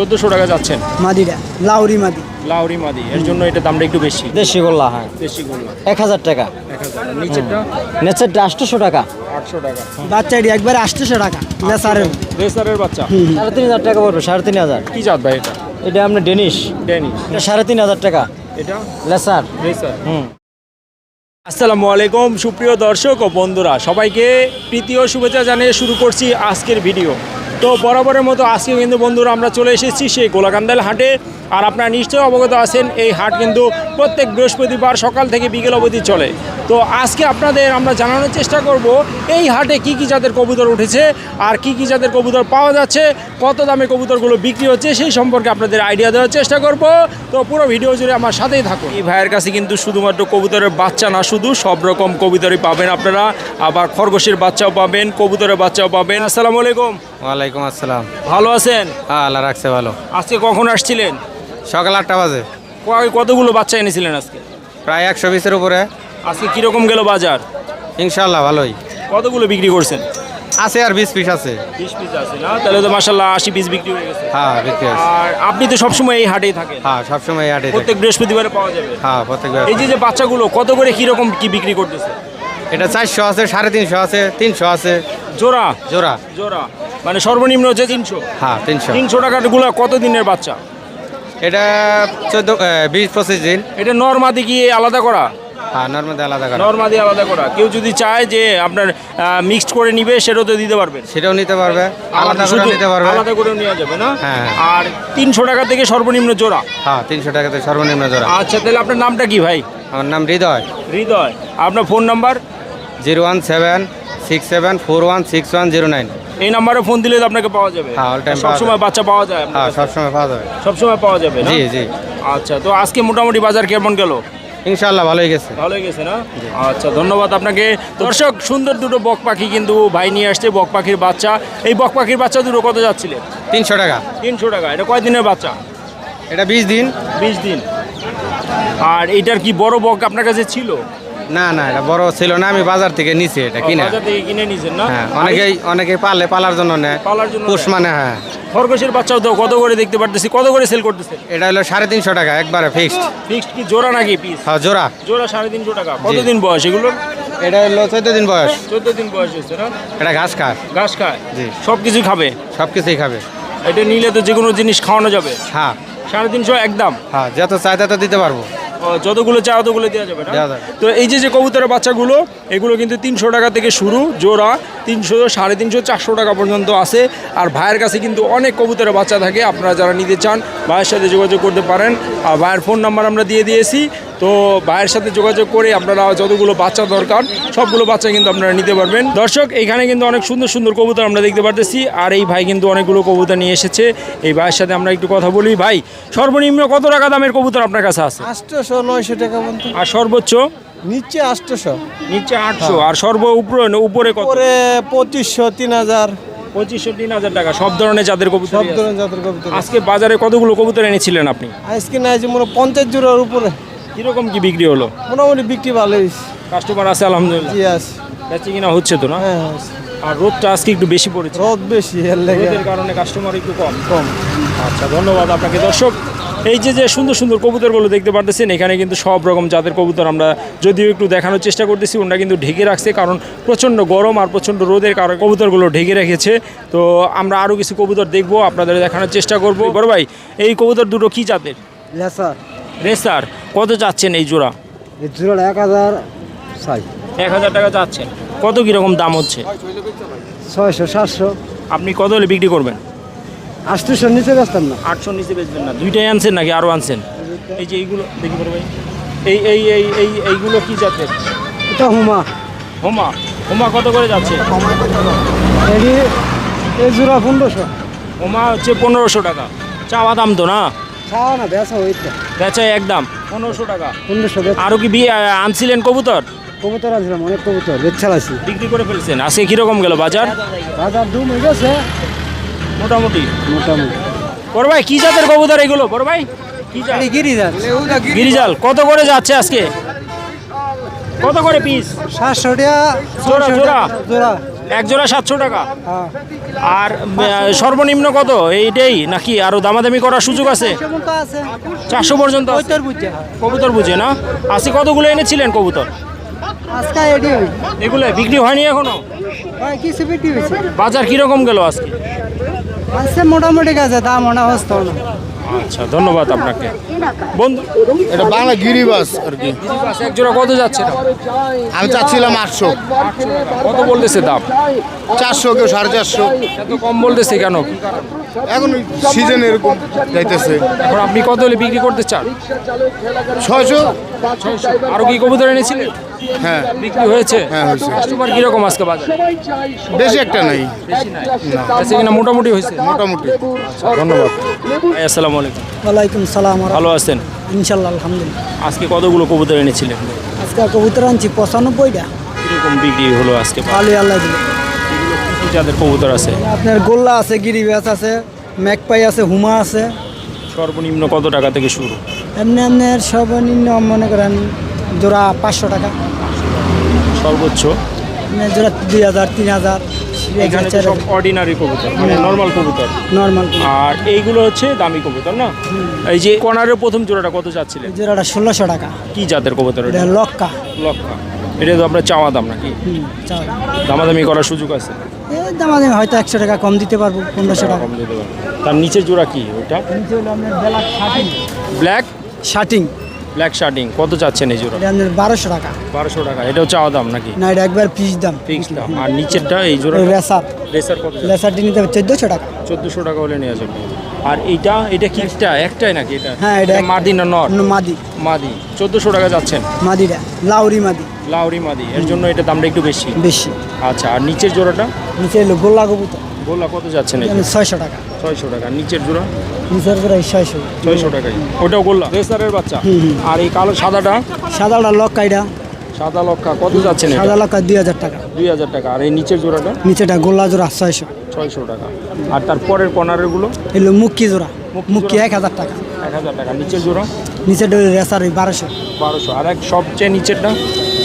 চোদ্দোশো টাকা যাচ্ছেন মাদিটা লাউরি মাদি। লাউরি মাদি এর জন্য এটা দামটা একটু বেশি। দেশি গোল্লা হয়। দেশি গোল্লা। এক হাজার টাকা। এক হাজার। নিচেরটা? নেচারটা আটশোশো টাকা। আটশো টাকা। বাচ্চাটি একবারে আটশোশো টাকা লেসারের রেসারের বাচ্চা। সাড়ে তিন হাজার টাকা পড়বে সাড়ে তিন হাজার। কি জাত ভাই এটা? এটা আপনার ডেনিশ। ড্যানিশ এটা সাড়ে তিন হাজার টাকা। এটা? লেসার। রেসার হুম। আসসালামু আলাইকুম সুপ্রিয় দর্শক ও বন্ধুরা সবাইকে প্রীতি ও শুভেচ্ছা জানিয়ে শুরু করছি আজকের ভিডিও। তো বরাবরের মতো আজকে কিন্তু বন্ধুরা আমরা চলে এসেছি সেই গোলাকান্দাল হাটে। আর আপনারা নিশ্চয়ই অবগত আছেন, এই হাট কিন্তু প্রত্যেক বৃহস্পতিবার সকাল থেকে বিকেল অবধি চলে। তো আজকে আপনাদের আমরা জানানোর চেষ্টা করব, এই হাটে কি কি জাতের কবুতর উঠেছে, আর কি কি জাতের কবুতর পাওয়া যাচ্ছে, কত দামে কবুতরগুলো বিক্রি হচ্ছে, সেই সম্পর্কে আপনাদের আইডিয়া দেওয়ার চেষ্টা করব। তো পুরো ভিডিও জুড়ে আমার সাথেই থাকুন। এই ভাইয়ের কাছে কিন্তু শুধুমাত্র কবুতরের বাচ্চা না, শুধু সব রকম কবুতরই পাবেন আপনারা। আবার খরগোশের বাচ্চাও পাবেন, কবুতরের বাচ্চাও পাবেন। আসসালামু আলাইকুম। ওয়ালাইকুম আসসালাম। ভালো আছেন? হ্যাঁ আল্লাহ রাখছে ভালো। আজকে কখন আসছিলেন? সকাল আটটা বাজে। কতগুলো বাচ্চা এনেছিলেন আজকে? প্রায় একশো বিশের উপরে। আজকে কীরকম গেল বাজার? ইনশাল্লাহ ভালোই। কতগুলো বিক্রি করছেন? আছে আর বিশ পিস আছে। বিশ পিস আছে না? তাহলে তো মাসাল্লাহ আশি পিস বিক্রি হয়ে গেছে। হ্যাঁ বিক্রি আছে আর আপনি তো সবসময় এই হাটেই থাকেন। হ্যাঁ সবসময় এই হাটে প্রত্যেক বৃহস্পতিবারে পাওয়া যাবে। হ্যাঁ প্রত্যেক এই যে যে বাচ্চাগুলো কত করে কীরকম কি বিক্রি করতেছে? এটা চারশো আছে সাড়ে তিনশো আছে তিনশো আছে। জোড়া? জোড়া। জোড়া। মানে সর্বনিম্ন হচ্ছে তিনশো। হ্যাঁ তিনশো। তিনশো টাকারগুলো কত দিনের বাচ্চা? এটা চোদ্দ বিশ পঁচিশ দিন। এটা নর্মাদি কি আলাদা করা? হ্যাঁ নর্মাদি আলাদা করা। নর্মাদি আলাদা করা। কেউ যদি চায় যে আপনার মিক্সড করে নিবে সেটাও তো দিতে পারবেন। সেটাও নিতে পারবে। আলাদা করে নিতে পারবে। আলাদা করে নেওয়া যাবে না? হ্যাঁ। আর তিনশো টাকা থেকে সর্বনিম্ন জোড়া? হ্যাঁ তিনশো টাকা থেকে সর্বনিম্ন জোড়া। আচ্ছা তাহলে আপনার নামটা কি ভাই? আমার নাম হৃদয়। হৃদয়। আপনার phone number? Zero one seven six seven four one six one zero nine. এই নাম্বারে ফোন দিলে আপনাকে পাওয়া যাবে। হ্যাঁ, সব সময় বাচ্চা পাওয়া যায়। হ্যাঁ কাছে? সবসময় পাওয়া যাবে। সবসময় পাওয়া যাবে জি জি। আচ্ছা তো আজকে মোটামুটি বাজার কেমন গেল? ইনশাল্লাহ ভালোই গেছে। ভালোই গেছে না? আচ্ছা ধন্যবাদ আপনাকে। দর্শক সুন্দর দুটো বক পাখি কিন্তু ভাই নিয়ে আসছে বক পাখির বাচ্চা। এই বক পাখির বাচ্চা দুটো কত যাচ্ছিলেন তিনশো টাকা। তিনশো টাকা। এটা কয় দিনের বাচ্চা? এটা বিশ দিন। বিশ দিন। আর এইটার কি বড় বক আপনার কাছে ছিল? না না এটা বড় ছিল না আমি বাজার থেকে নিছি এটা কিনা। বাজার থেকে কিনে নিয়েছেন না? হ্যাঁ অনেকেই অনেকেই পালে পালার জন্য নেয়। পালার জন্য পুষ মানে হ্যাঁ। খরগোশের বাচ্চাও তো কত করে দেখতে পারতেছি কত করে সেল করতেছে? এটা হলো সাড়ে তিনশো টাকা একবারে ফিক্সড ফিক্সড কি জোড়া নাকি পিস হ্যাঁ জোড়া। জোড়া সাড়ে তিনশো টাকা। কতদিন বয়স এগুলো এটা হলো চোদ্দ দিন বয়স। চোদ্দ দিন বয়স হয়েছে না? এটা ঘাস খায়। ঘাস খায়? জি। সব কিছু খাবে? সব কিছুই খাবে। এটা নিলে তো যে কোনো জিনিস খাওয়ানো যাবে? হ্যাঁ। সাড়ে তিনশো একদম? হ্যাঁ যত চাই তত দিতে পারব। যতগুলো চা ততগুলো দেওয়া যাবে না। তো এই যে যে কবুতরের বাচ্চাগুলো এগুলো কিন্তু তিনশো টাকা থেকে শুরু জোড়া তিনশো সাড়ে তিনশো চারশো টাকা পর্যন্ত আছে। আর ভাইয়ের কাছে কিন্তু অনেক কবুতরের বাচ্চা থাকে আপনারা যারা নিতে চান ভাইয়ের সাথে যোগাযোগ করতে পারেন। আর ভাইয়ের ফোন নাম্বার আমরা দিয়ে দিয়েছি তো ভাইয়ের সাথে যোগাযোগ করে আপনারা যতগুলো বাচ্চা দরকার সবগুলো বাচ্চা কিন্তু আপনারা নিতে পারবেন। দর্শক এখানে কিন্তু অনেক সুন্দর সুন্দর কবুতর আমরা দেখতে পারতেছি আর এই ভাই কিন্তু অনেকগুলো কবুতর নিয়ে এসেছে। এই ভাইয়ের সাথে আমরা একটু কথা বলি। ভাই সর্বনিম্ন কত টাকা দামের কবুতর আপনার কাছে আছে? আটশোশো নয়শো টাকা আর সর্বোচ্চ? নিচে আটশোশো। নিচে আটশো। আর সর্ব উপরে উপরে কত? পঁচিশশো তিন হাজার। পঁচিশশো তিন হাজার টাকা। সব ধরনের চাঁদের কবুতর সব ধরনের জাতের কবিতা আজকে বাজারে কতগুলো কবুতর এনেছিলেন আপনি? আজকে না মনে হয় পঞ্চাশ জোড়ার উপরে। কীরকম কি বিক্রি হলো? মোটামুটি বিক্রি ভালোই। কাস্টমার আছে আলহামদুলিল্লাহ। জি আছে। বেচে কিনা হচ্ছে তো না? হ্যাঁ আর রোদটা আজকে একটু বেশি পড়েছে। রোদ বেশি রোদের কারণে কাস্টমার একটু কম। কম। আচ্ছা ধন্যবাদ আপনাকে। দর্শক এই যে যে সুন্দর সুন্দর কবুতরগুলো দেখতে পারতেছেন এখানে কিন্তু সব রকম জাতের কবুতর আমরা যদিও একটু দেখানোর চেষ্টা করতেছি ওনারা কিন্তু ঢেকে রাখছে কারণ প্রচণ্ড গরম আর প্রচণ্ড রোদের কারণে কবুতরগুলো ঢেকে রেখেছে। তো আমরা আরও কিছু কবুতর দেখব আপনাদের দেখানোর চেষ্টা করব। বড় ভাই এই কবুতর দুটো কী জাতের? লেসার। রেসার কত চাচ্ছেন এই জোড়া? এই জোড়া এক হাজার এক হাজার টাকা চাচ্ছেন কত কীরকম দাম হচ্ছে? ছয়শো সাতশো। আপনি কত হলে বিক্রি করবেন? আটশোশো নিচে বেচতাম না। আটশো নিচে বেচবেন না। দুইটাই আনছেন নাকি আরও আনছেন? এই যে এইগুলো দেখি বড় ভাই। এই এই এই এই এইগুলো কী জাতের? এটা হুমা। হোমা। হোমা কত করে যাচ্ছে? এই জোড়া পনেরোশো। হোমা হচ্ছে পনেরোশো টাকা। চাওয়া দাম তো না? না বেচা ওইটা বেচা একদম পনেরোশো টাকা। পনেরোশো আরও কি বিয়ে আনছিলেন কবুতর? কবুতর আনছিলাম অনেক কবুতর বেচাল আছি। বিক্রি করে ফেলছেন। আজকে কীরকম গেল বাজার? বাজার দুম হয়ে গেছে। মোটামুটি। মোটামুটি। বড় ভাই কি জাতের কবুতর এগুলো? বড় ভাই? কি জাত? গিরি গিরিজাল কত করে যাচ্ছে আজকে? কত করে পিস? সাতশো টাকা জোড়া, জোড়া। জোড়া। এক জোড়া সাতশো টাকা। হ্যাঁ। আর সর্বনিম্ন কত? এইটাই? নাকি আরও দামাদামি করার সুযোগ আছে? চারশো পর্যন্ত কবুতর বুঝে না? আজকে কতগুলো এনেছিলেন কবুতর? এগুলো বিক্রি হয়নি এখনও? হয়েছে। বাজার কীরকম গেল আজকে? মোটামুটি গেছে দাম অনেক না আচ্ছা ধন্যবাদ আপনাকে। বন্ধু এটা বাংলা গিরিবাস আর কি। একজোড়া এক জোড়া কত যাচ্ছে না আমি চাচ্ছিলাম আটশো। কত বলতেছে দাম? চারশো কেউ সাড়ে চারশো। এত কম বলতেছে কেন? এখন সিজন এরকম যাইতেছে। এখন আপনি কত হলে বিক্রি করতে চান? ছয়শো। আরও কি কবুতর এনেছিলেন? হ্যাঁ। বিক্রি হয়েছে? হ্যাঁ, হয়েছে। কাস্টমার কীরকম আজকে বাজারে? বেশি একটা নাই। বেশি নাই। কিনা মোটামুটি হয়েছে? মোটামুটি। আচ্ছা, ধন্যবাদ। ভাই, আসসালামু আলাইকুম। ওয়ালাইকুম সালাম ভালো আছেন? ইনশাল্লাহ আলহামদুলিল্লাহ। আজকে কতগুলো কবুতর এনেছিলেন? আজকে কবুতর আনছি পঁচানব্বইটা। কীরকম বিক্রি হলো আজকে? আলু আল্লাহ দিলে। যাদের কবুতর আছে? আপনার গোল্লা আছে গিরিবাস আছে ম্যাকপাই আছে হুমা আছে। সর্বনিম্ন কত টাকা থেকে শুরু? এমনি আপনার সর্বনিম্ন মনে করেন জোড়া পাঁচশো টাকা। সর্বোচ্চ? জোড়া দুই হাজার তিন হাজার। এখানে তো সব অর্ডিনারি কবুতর মানে নর্মাল কবুতর। নর্মাল আর এইগুলো হচ্ছে দামি কবুতর না? এই যে কর্নারের প্রথম জোড়াটা কত চাচ্ছিলেন? জোড়াটা ষোলোশো টাকা। কি জাতের কবুতর লক্কা। লক্ষা এটা তো আপনার চাওয়া দাম নাকি? দামাদামি করার সুযোগ আছে? এই দামাদামি হয়তো একশো টাকা কম দিতে পারব পনেরোশো টাকা। কম দিতে পারবেন। তার নিচের জোড়া কি ওটা ব্ল্যাক শার্টিং ব্ল্যাক? শার্টিং কত চাচ্ছেন এই জোড়া? বারোশো টাকা। বারোশো টাকা। এটাও চাওয়া দাম নাকি? না এটা একবার পিস দাম। ফিক্সড দাম। আর নিচেরটা এই জোড়া রেসার। রেসার কত লেসারটি নিতে হবে চোদ্দোশো টাকা। চোদ্দোশো টাকা হলে নেওয়া যাবে আর এইটা এটা কি একটাই নাকি এটা? হ্যাঁ, এটা মাদি না নর মাদি। মাদি। চোদ্দোশো টাকা যাচ্ছেন? মাদিটা। লাউরি মাদি। লাউরি মাদি এর জন্য এটা দামটা একটু বেশি? বেশি। আচ্ছা আর নিচের জোড়াটা? নিচে এলো গোল্লা কবুতর। গোলা কত যাচ্ছেন এটা ছয়শো টাকা। ছয়শো টাকা। নিচের জোড়া? নিচের করে ছয়শো। ছয়শো টাকাই। ওটাও গোল্লা? রেসারের বাচ্চা? আর এই কালো সাদাটা? সাদাটা লক্কাইটা সাদা লক্ষা কত যাচ্ছেন এটা সাদা লক্কা দুই হাজার টাকা। দুই হাজার টাকা। আর এই নিচের জোড়াটা? নিচেটা গোল্লা জোড়া ছয়শো। ছয়শো টাকা। আর তারপরের কর্নারেরগুলো এলো মুক্কি জোড়া। মুক্কি এক হাজার টাকা। এক হাজার টাকা। নিচের জোড়া? নিচেটা রেসার বারোশো। বারোশো। আর এক সবচেয়ে নিচেরটা?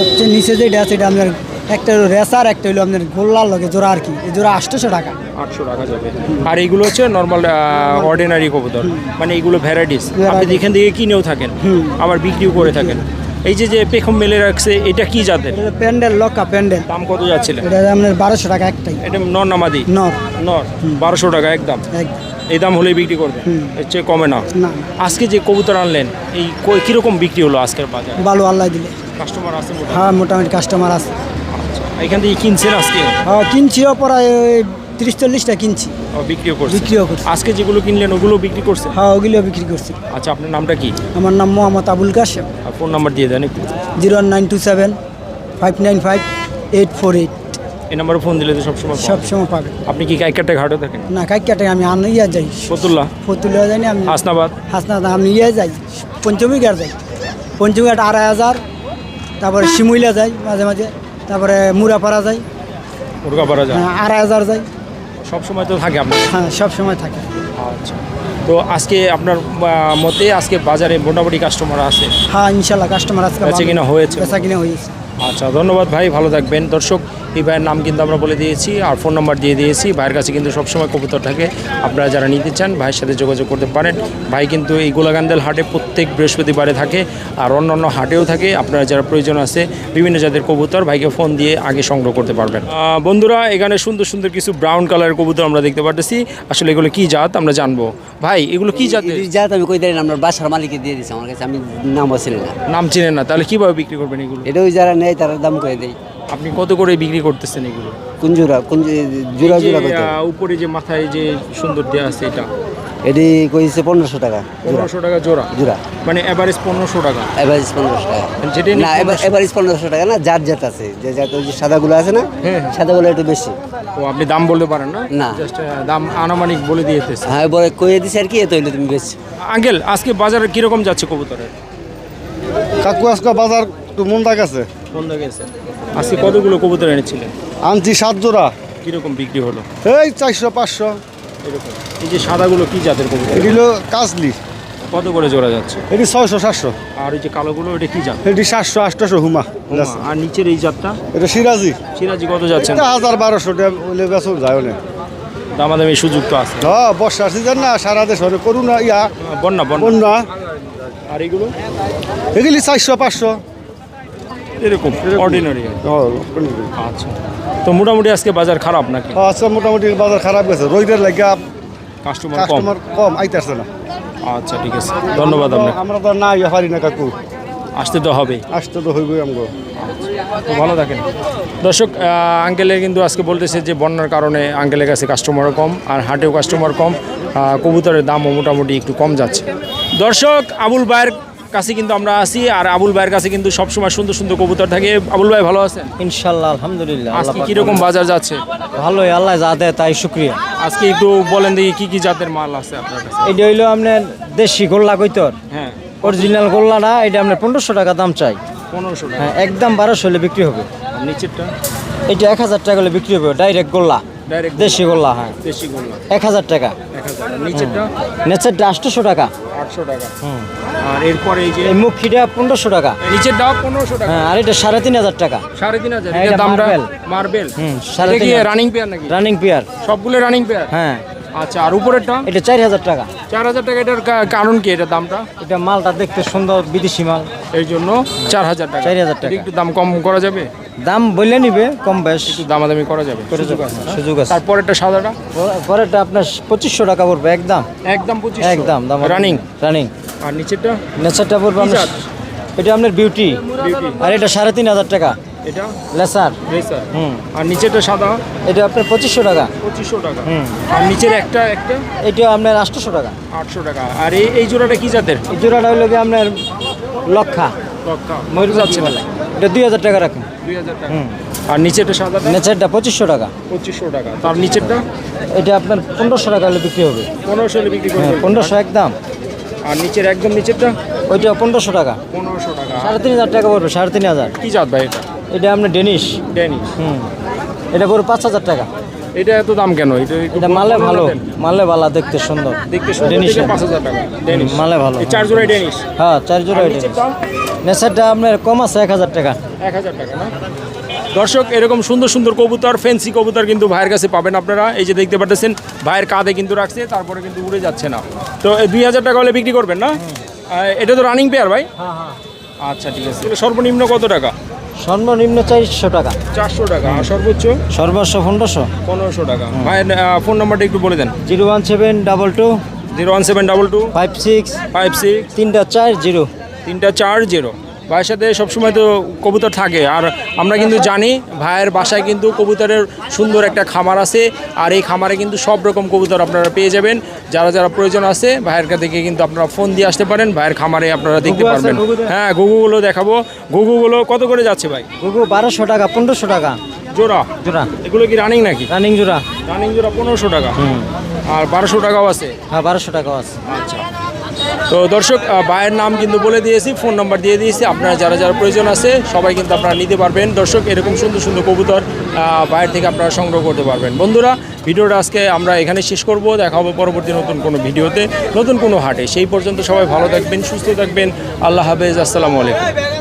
সবচেয়ে নিচে যেটা আছে এটা আপনার একটা হলো রেসার একটা হলো আপনার গোল্লার লগে জোড়া আর কি। এই জোড়া আটশোশো টাকা। আটশো টাকা যাবে। আর এইগুলো হচ্ছে নর্মাল অর্ডিনারি কবুতর। মানে এইগুলো ভ্যারাইটিস আপনি এখান থেকে কিনেও থাকেন আবার বিক্রিও করে থাকেন। এই যে যে পেখম মেলে রাখছে এটা কি জাতের? প্যান্ডেল লক্কা প্যান্ডেল। দাম কত যাচ্ছিল এটা আপনার বারোশো টাকা একটাই। এটা নর নামাদি নর। নর। বারোশো টাকা একদম। এই দাম হলেই বিক্রি করবে? এর চেয়ে কমে না? আজকে যে কবুতর আনলেন এই কীরকম বিক্রি হলো আজকের বাজার? ভালো আল্লাহ দিলে। কাস্টমার আছে হ্যাঁ মোটামুটি কাস্টমার আছে। আচ্ছা এখান থেকে কিনছেন আজকে? হ্যাঁ কিনছিও প্রায় তিরিশ চল্লিশটা কিনছি। ও, বিক্রিও করছেন বিক্রিও করছি। আজকে যেগুলো কিনলেন ওগুলো বিক্রি করছেন হ্যাঁ ওগুলিও বিক্রি করছি। আচ্ছা আপনার নামটা কি? আমার নাম মোহাম্মদ আবুল কাশেম। ফোন নাম্বার দিয়ে দেন একটু। Zero nine two seven five nine five eight four eight. এই নাম্বারে ফোন দিলে তো সবসময় পাওয়া সব সময় পাবে আপনি কি কাইকাটা ঘাটে থাকেন? না কাইকাটে আমি আনিয়া যাই। ফতুল্লাহ ফতুলিয়া যাই আমি হাসনাবাদ? হাসনাথ আমি ইয়ে যাই। পঞ্চমী গার যাই। পঞ্চমী ঘাট আড়াই হাজার তারপরে শিমুইলা যাই মাঝে মাঝে তারপরে মুরাপাড়া যাই মুরগাপাড়া যায়? হ্যাঁ, আড়াই হাজার যাই সব সময় তো থাকে আপনার হ্যাঁ সব সময় থাকে। আচ্ছা। তো আজকে আপনার আহ, মতে আজকে বাজারে মোটামুটি কাস্টমার আছে? হ্যাঁ ইনশাল্লাহ কাস্টমার আজকে বেচা কিনা হয়েছে? বেচা কিনা হয়েছে। আচ্ছা ধন্যবাদ ভাই ভালো থাকবেন। দর্শক এই ভাইয়ের নাম কিন্তু আমরা বলে দিয়েছি আর ফোন নাম্বার দিয়ে দিয়েছি। ভাইয়ের কাছে কিন্তু সবসময় কবুতর থাকে আপনারা যারা নিতে চান ভাইয়ের সাথে যোগাযোগ করতে পারেন। ভাই কিন্তু এই গোলাগান্দাল হাটে প্রত্যেক বৃহস্পতিবারে থাকে আর অন্য অন্য হাটেও থাকে। আপনারা যারা প্রয়োজন আছে বিভিন্ন জাতের কবুতর ভাইকে ফোন দিয়ে আগে সংগ্রহ করতে পারবেন। বন্ধুরা এখানে সুন্দর সুন্দর কিছু ব্রাউন কালারের কবুতর আমরা দেখতে পারতেছি। আসলে এগুলো কি জাত আমরা জানব। ভাই এগুলো কি জাত জাত আমি কই দেন আমার বাসার মালিককে দিয়ে দিছি আমার কাছে আমি নাম বসিনি না। নাম চিনেন না তাহলে কীভাবে বিক্রি করবেন এগুলো? এটা ওই যারা নেয় তারা দাম করে দেয়। আপনি কত করে বিক্রি করতেছেন এগুলো? কোন জোড়া কোন যে- জোড়া কত উপরে যে মাথায় যে সুন্দর দেওয়া আছে এটা? এটি কইছে পনেরোশো টাকা পনেরোশো টাকা জোড়া? জোড়া। মানে এভারেজ পনেরোশো টাকা? এভারেজ পনেরোশো টাকা। যেটাই নিক না। এভারেজ পনেরোশো টাকা না জাত জাত আছে। যে জাত ওই যে সাদাগুলো আছে না হ্যাঁ, হ্যাঁ। সাদাগুলো একটু বেশি। ও আপনি দাম বলতে পারেন না? না। জাস্ট দাম আনুমানিক বলে দিয়েছে। হ্যাঁ বলে কয়ে দিছে আর কি এত হইলে তুমি বেশ আঙ্কেল আজকে বাজারে কীরকম যাচ্ছে কবুতরের? কাকু আজকে বাজার একটু মন্দা গেছে। বন্ধ গেছে। আজকে কতগুলো কবুতর এনেছিলেন আনছি সাত জোড়া। কীরকম বিক্রি হলো? এই চারশো পাঁচশো। এরকম। এই যে সাদাগুলো কি জাতের কবুতর? এগুলো কাজলি। কত করে জোড়া যাচ্ছে? এটি ছয়শো সাতশো। আর ওই যে কালোগুলো এটা কি জাত? এটি সাতশো আটশোশো হুমা। আর নিচের এই জাতটা? এটা সিরাজি। সিরাজি কত যাচ্ছে? হাজার বারোশো বেসন যায় না দামাদামি সুযোগ তো আছে। হ্যাঁ বর্ষার সিজন না সারা দেশ করুন ইয়া। বন্যা বন্যা। আর এইগুলো এগুলি চারশো পাঁচশো। এরকম অর্ডিনারি হ্যাঁ, আচ্ছা। তো মোটামুটি আজকে বাজার খারাপ নাকি? আচ্ছা মোটামুটি বাজার খারাপ গেছে। রোদের লাগে কাস্টমার কম। কাস্টমার কম আইতেছে না। আচ্ছা ঠিক আছে। ধন্যবাদ আপনাকে। আমরা তো না ইয়ে পারি না কাকু। আসতে তো হবে। আসতে তো হইবই আমগো। তো ভালো থাকেন। দর্শক আঙ্কেলের কিন্তু আজকে বলতেছে যে বন্যার কারণে আঙ্কেলের কাছে কাস্টমারও কম আর হাটেও কাস্টমার কম। কবুতরের দামও মোটামুটি একটু কম যাচ্ছে। দর্শক আবুল ভাইয়ের কাছে কিন্তু আমরা আসি আর আবুল ভাইয়ের কাছে কিন্তু সবসময় সুন্দর সুন্দর কবুতর থাকে। আবুল ভাই ভালো আছেন? ইনশাল্লাহ আলহামদুলিল্লাহ আজকে কীরকম বাজার যাচ্ছে? ভালোই আল্লাহ যা দেয় তাই শুক্রিয়া। আজকে একটু বলেন দেখি কি কি জাতের মাল আছে আপনার কাছে? এটা হইল আপনার দেশি গোল্লা কইতর হ্যাঁ। অরিজিনাল গোল্লাটা এটা আপনার পনেরোশো টাকা দাম চাই। পনেরোশো হ্যাঁ একদম বারোশো হলে বিক্রি হবে। নিচেরটা এটা এক হাজার টাকা হলে বিক্রি হবে ডাইরেক্ট গোল্লা। ডাইরেক্ট দেশি গোল্লা। হ্যাঁ। দেশি গোল্লা। এক হাজার টাকা। এক হাজার। নিচেরটা নেচারটা আটশোশো টাকা। আটশো টাকা। আর এরপরে এই যে এই মুখিটা পনেরোশো টাকা। নিচেরটা পনেরোশো টাকা। হ্যাঁ আর এটা সাড়ে তিন হাজার টাকা। সাড়ে তিন হাজার। হ্যাঁ, এটা দামটা মার্বেল। হুম, সাড়ে তিন রানিং পেয়ার নাকি? রানিং পেয়ার সবগুলো রানিং পেয়ার হ্যাঁ। আচ্ছা আর উপরেরটা এটা চার হাজার টাকা। চার হাজার টাকা এটার কারণ কি এটার দামটা? এটা মালটা দেখতে সুন্দর বিদেশি মাল। এই জন্য চার হাজার টাকা। 4,000 টাকা। একটু দাম কম করা যাবে? দাম বললে নিবে কম বেশ। একটু দামাদামি করা যাবে। সুযোগ আছে। তারপরেরটা সাদাটা? পরে- পরেরটা আপনার পঁচিশশো টাকা পড়বে একদম। একদম পঁচিশ একদম দাম রানিং? রানিং। আর নিচেরটা? নেচারটা পড়বে আপনার এটা আপনার বিউটি আর এটা সাড়ে তিন হাজার টাকা। এটা? লেসার রেসার হুম। আর নিচেরটা সাদা? এটা আপনার পঁচিশশো টাকা। পঁচিশশো টাকা। হুম। আর নিচের একটা একটা? এটা আপনার আটশোশো টাকা। আটশো টাকা। আর এই এই জোড়াটা কি জাতের? এই জোড়াটা হইল কি আপনার লক্ষা। লক্ষা। ময়ূর যাচ্ছে? না এটা দুই হাজার টাকা রাখুন। দুই হাজার টাকা। আর নিচেরটা সাদা নেচারটা পঁচিশশো টাকা। পঁচিশশো টাকা। তার নিচেরটা? এটা আপনার পনেরোশো টাকা হলে বিক্রি হবে। পনেরোশো হলে বিক্রি হ্যাঁ করবে পনেরোশো একদম। আর নিচের একদম নিচেরটা? ওইটা পনেরোশো টাকা। পনেরোশো টাকা। সাড়ে তিন হাজার টাকা পড়বে সাড়ে তিন হাজার। কি জাত ভাই এটা? এটা আপনার ডেনিশ। ডেনিশ। হুম। এটা পড়বে পাঁচ হাজার টাকা। এটা এত দাম কেন? এটা এটা মালে ভালো। মালে ভালো দেখতে সুন্দর। দেখতে সুন্দর ডেনিশ দেখে পাঁচ হাজার টাকা। ড্যানিশ মালে ভালো। চার জোড়াই ড্যানিশ হ্যাঁ চার জোড়া দাম নেচারটা আপনার কম আছে এক হাজার টাকা। এক হাজার টাকা না? দর্শক এরকম সুন্দর সুন্দর কবুতর ফেন্সি কবুতর কিন্তু ভাইয়ের কাছে পাবেন আপনারা। এই যে দেখতে পাচ্ছেন ভাইয়ের কাঁধে কিন্তু রাখছে তারপরে কিন্তু উড়ে যাচ্ছে না। তো দুই হাজার টাকা হলে বিক্রি করবেন না? এটা তো রানিং পেয়ার ভাই? হ্যাঁ হ্যাঁ। আচ্ছা ঠিক আছে। সর্বনিম্ন কত টাকা? সর্বনিম্ন চারশো টাকা। চারশো টাকা। আর সর্বোচ্চ? সর্বোচ্চ পনেরোশো। পনেরোশো টাকা। ভাই ফোন নাম্বারটা একটু বলে দেন। Zero one seven double two zero one seven double two five six five six তিনটা চার জিরো। তিনটা চার জিরো। ভাইয়ের সাথে সবসময় তো কবুতর থাকে। আর আমরা কিন্তু জানি ভাইয়ের বাসায় কিন্তু কবুতরের সুন্দর একটা খামার আছে। আর এই খামারে কিন্তু সব রকম কবুতর আপনারা পেয়ে যাবেন। যারা যারা প্রয়োজন আছে ভাইয়ের কাছ থেকে কিন্তু আপনারা ফোন দিয়ে আসতে পারেন। ভাইয়ের খামারে আপনারা দেখতে পারবেন। হ্যাঁ গুগুগুলো দেখাবো। ঘুঘুগুলো কত করে যাচ্ছে ভাই? গুগু বারোশো টাকা পনেরোশো টাকা। জোড়া? জোড়া। এগুলো কি রানিং নাকি? রানিং জোড়া। রানিং জোড়া পনেরোশো টাকা। আর বারোশো টাকাও আছে? হ্যাঁ বারোশো টাকাও আছে। আচ্ছা। তো দর্শক বায়ের ভাইয়ের নাম কিন্তু বলে দিয়েছি, ফোন নাম্বার দিয়ে দিয়েছি, আপনারা যারা যারা প্রয়োজন আছে, সবাই কিন্তু আপনারা নিতে পারবেন। দর্শক, এরকম সুন্দর সুন্দর কবুতর বাইরের থেকে আপনারা সংগ্রহ করতে পারবেন। বন্ধুরা, ভিডিওটা আজকে আমরা এখানে শেষ করব, দেখা হবে পরবর্তী নতুন কোনো ভিডিওতে, নতুন কোনো হাটে। সেই পর্যন্ত সবাই ভালো থাকবেন, সুস্থ থাকবেন। আল্লাহ হাফেজ, আসসালামু আলাইকুম।